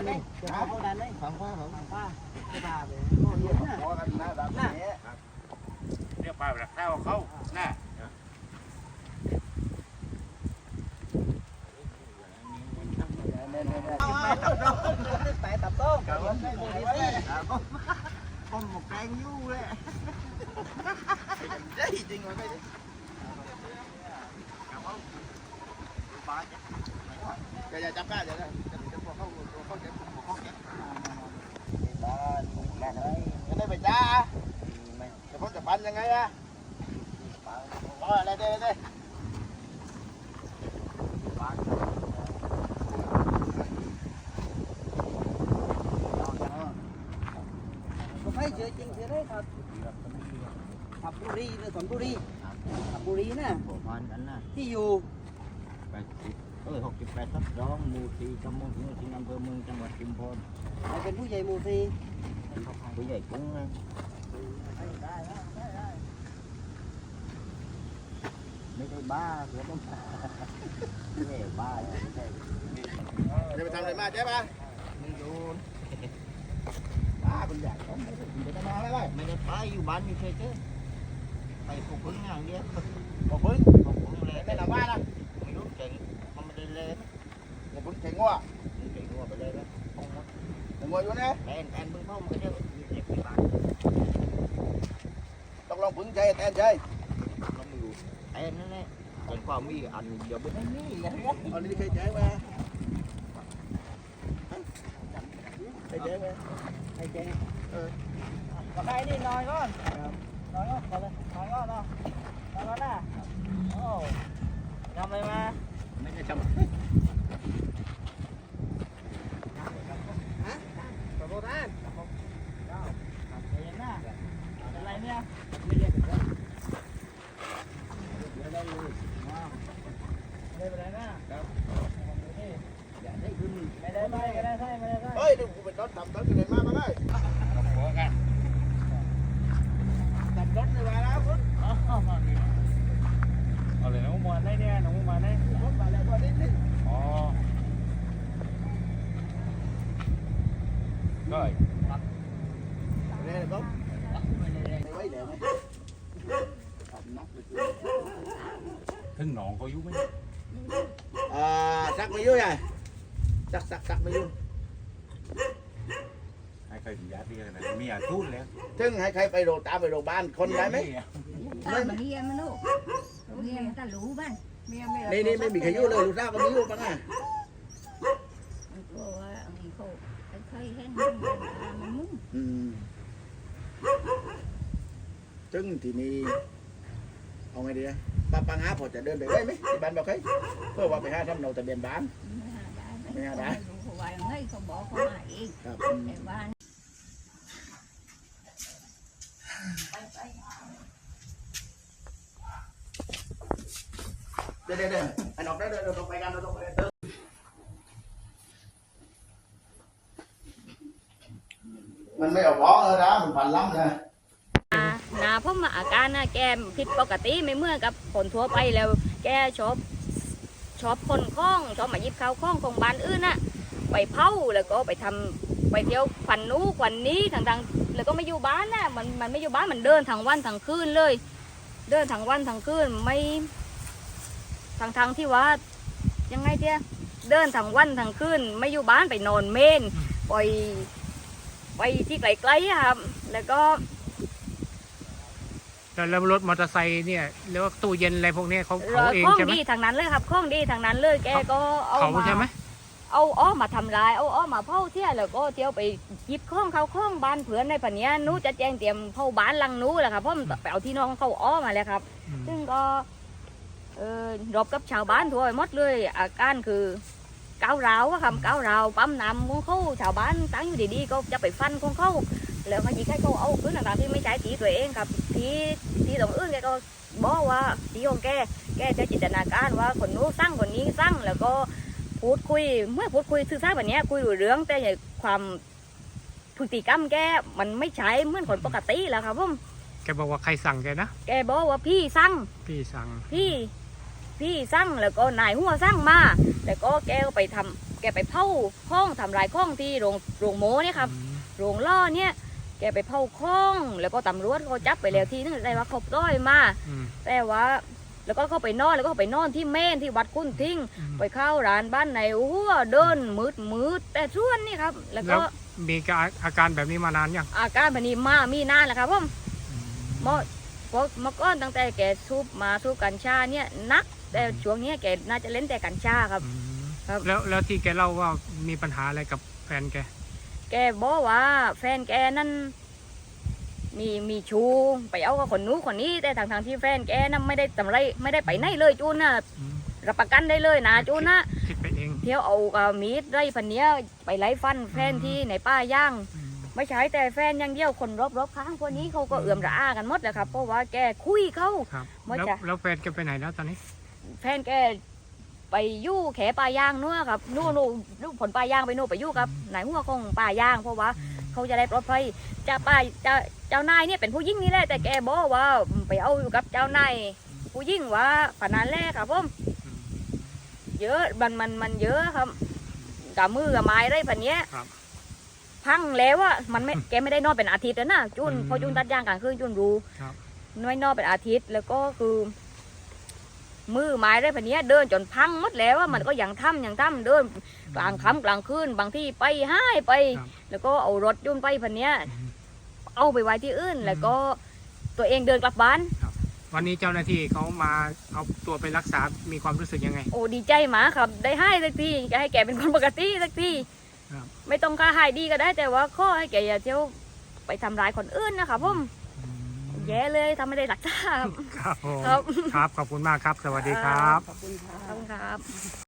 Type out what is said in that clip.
านไหมจะเข้าห้องด้านไหมฟังว่าเขาป้าจะพาไปโน่นนี่นะขอกันนะแบ จะพ้นจะปันยังไงอะอ๋ออะไรเด้เด้ผมให้เจอจริงเจอได้ครับขับบุรีหรือสอนบุรีขับบุรีนะประมาณนั้นนะที่อยู่แปดสิบเออหกสิบแปดทับสองหมู่สี่ตำบลหินที่อำเภอเมืองจังหวัดชุมพรใครเป็นผู้ใหญ่หมู่สี่ผู้ใหญ่กุ้งนะ ไม่ได้บ้าเสือต้องไม่ได้บ้าเลยไม่ใช่จะไปทำอะไรมาเจ๊ปะไม่โดนบ้าคุณใหญ่ผมไม่ได้คุณจะมาอะไรไม่ได้ไปอยู่บ้านองอย่างเดียวบนนี้เงี้ยปลูกพึ่งเก่งงัวเก่งงัวไปเลยนะเก่งงัวอยู่นะแอนแอนพึ่งพ่อมันก็เยอะเด็กที่บ้านต้องลองพึ่งใจแอนใจต้องอยู่แอนนั่นแหละเป็นความมีอันเดี๋ยวไม่ได้นี่นะอันนี้เคยใจมาเคยใจมาใครเจ๊ก็ใครนี่นอนก่อนนอนก่อนนอนก่อนนอนก่อนนอนก่อนนะโอ้ทำอะไรมาไม่ได้จฮะขอโทษนะเย็นนะเป็นไรเนี่ยไม่ได้เป็นไรไม่ได้เป็นไรนะ อย่าได้ขึ้น ไม่ได้ไม่ไม่ได้ใช่ไม่ได้ใช่ เฮ้ยดูกูเป็นรถทำรถที่ไหนมาบ้างเอ้ย หัวกัน ทำรถในเวลาพุทธ เอาเลยน้องมวนได้เนี่ยน้องมวนได้ รถมาแล้วก็นิดนึง อ๋อก็ เนี่ยครับไว้เดี๋ยวนะทำนัก ถึงหนองเขายุ่งไหมอ่าสักไม่ยุ่งไงสักสักสักไม่ยุ่งให้ใครถึงยาตีกันนะมีอาทูนแล้วถึงให้ใครไปโรงตามไปโรงพยาบาลคนได้ไหมตามมาเฮียมันลูกเฮียมันก็รู้บ้านเมียไม่รับนี่นี่ไม่มีใครยุ่งเลยลูกสาวก็ไม่ยุ่งบ้างอะมันกลัวว่าอันนี้เขาใครๆเห็นมันมันมุ่งอืมถึงที่นี่เอาไงดีอะ ป้าปังหาพอจะเดินไปได้ไหมที่บ้านบอกใครเพื่อว่าไปหาทำเนาทะเบียนบ้านไม่หาได้ไม่รู้เขาว่ายังไงเขาบอกเขามาเองครับอืมแต่บ้านเดี๋ยวเดี๋ยวเดี๋ยวไอ้นอกเดี๋ยวเดี๋ยวเราต้องไปกันเราต้องไปกันเถอะมันไม่เอาร้องเลยนะมันพันล้ำเลย หนาผมอาการนะแกผิดปกติไม่เหมื่อนกับคนทั่วไปแล้ว แกชอบชอบคนคล้องชอบมาหยิบข้าวคล้องของบ้านอื่นน่ะไปเผาแล้วก็ไปทำไปเที่ยวควันนู้ควันนี้ทางทางๆแล้วก็ไม่อยู่บ้านน่ะมันมันไม่อยู่บ้านมันเดินทั้งวันทั้งคืนเลย เดินทั้งวันทั้งคืนไม่ทางทางๆที่ว่ายังไงเดียเดินทั้งวันทั้งคืนไม่อยู่บ้านไปนอนเมนไปไปที่ไกลๆอะครับ แล้วก็ แล้วแล้วรถมอเตอร์ไซค์เนี่ยเรียกว่าตู้เย็นอะไรพวกเนี้ยเขาเอเขาอเองข้องใช่ไหมดีทางนั้นเลยครับข้องดีทางนั้นเลยแกก็เอาเขามาใช่ไหมเอาอ้อมาทำลายเอาอ้อมาเผาเที่ยแล้วก็เที่ยวไปหยิบข้องเขาข้องบ้านเผื่อนในปัญญานู้จะแจ้งเตรียมเผาบ้านหลังนู้แหละครับเพราะมันไปเอาที่น้องเขาอ้อมาแล้วครับอืมซึ่งก็เออรบกับชาวบ้านทั่วไปหมดเลยอาการคือ ก้าวร้าวอะครับก้าวร้าวปั๊มน้ำของเขาชาวบ้านตั้งอยู่ดีๆก็จะไปฟันของเขาแล้วเขายิงให้เขาเอาปืนต่างๆที่ไม่ใช่ตีตัวเองครับทีทีตรงอื่นแกก็บอกว่าทีของแกแกจะจินตนาการว่าคนนู้นสร้างคนนี้สร้างแล้วก็พูดคุยเมื่อพูดคุยสื่อสารแบบเนี้ยคุยรู้เรื่องแต่ในความพฤติกรรมแกมันไม่ใช่เหมือนคนปกติแล้วครับผมแกบอกว่าใครสั่งแกนะ แกบอกว่าพี่สร้างพี่สั่ง พี่ พี่สร้างแล้วก็นายหัวสร้างมา แล้วก็แกก็ไปทำแกไปเผาข้องทำลายข้องที่โรงโรงโม้เนี่ยครับอืมโรงล่อเนี่ยแกไปเผาข้อง แล้วก็ตำรวจเขาจับไปแล้วทีนึงแต่ว่าเขาปล่อยมาอืมแต่ว่าแล้วก็เข้าไปนอนแล้วก็ไปนอนที่เมนที่วัดคุ้นทิ้งอืมไปเข้าร้านบ้านไหนโอ้โหเดินมืดมืดแต่ส่วนนี่ครับ แล้วแล้ก็วมีการอาการแบบนี้มานานยังอาการแบบนี้มามีนานแล้วครับผมเมื่อเพราะเมื่อก่อนตั้งแต่แกสูบมาสูบกัญชาเนี่ยนัก แต่ช่วงเนี้ยแกน่าจะเล่นแต่กัญชาครับ อืมครับ แล้วแล้วที่แกเล่าว่ามีปัญหาอะไรกับแฟนแกแกบอกว่าแฟนแกนั่นมีมีชูไปเอากับคนนู้นคนนี้แต่ทางทางๆที่แฟนแกนั่นไม่ได้ทำไรไม่ได้ไปไหนเลยจูนนะอืมรับประกันได้เลยนะจูนนะคิดไปเองเที่ยวเอากับมีดไล่พันเนี้ยไปไล่ฟันแฟนที่ในป้าย่าง อืมไม่ใช่แต่แฟนอยังเดียวคนรอบๆข้างคนนี้เขาก็เอื่อมระอากันหมดแหละครับเพราะว่าแกคุยเขา ครับว่าแล้วจะแล้วแฟนแกไปไหนแล้วตอนนี้ แฟนแกไปยู่แขปลายางนู่นครับนู่นนู่นนู่นผลปลายางไปนู่นไปยู่กับนายหัวของปลายาง เพราะว่าเขาจะได้ปลอดภัยเจ้าป้าเจ้าเจ้านายเนี่ยเป็นผู้หญิงนี่แหละแต่แกบอกว่าไปเอาอยู่กับเจ้านายผู้หญิงว่าปานนั้นแหละครับผมอืมเยอะมันมันมันเยอะครับกับมือกับไม้ไรพันเนี้ยครับพังแล้วอะมันไม่แกไม่ได้นอนเป็นอาทิตย์แล้วนะจุนอืมพอจุนตัดยางกลางคืนจุนรู้ครับน้อยนอนเป็นอาทิตย์แล้วก็คือ มือไม้ไรพันเนี้ยเดินจนพังหมดแล้วอะมันก็ยังทำยังทำเดินกลางค่ำกลางคืนบางที่ไปให้ไปครับแล้วก็เอารถยุ่นไปพันเนี้ยอืมเอาไปไว้ที่อื่นอืมแล้วก็ตัวเองเดินกลับบ้านวันนี้เจ้าหน้าที่เขามาเอาตัวไปรักษา มีความรู้สึกยังไง โอ้ดีใจหมาครับ ได้ให้สักทีจะให้แกเป็นคนปกติสักทีครับไม่ต้องค่าให้ดีก็ได้แต่ว่าข้อให้แกอย่าเที่ยวไปทำร้ายคนอื่นนะครับผม แย่เลยทำไม่ได้หลักฐานครับผมครับ ครับ ขอบคุณมากครับ สวัสดีครับ ขอบคุณค่ะ ขอบคุณครับ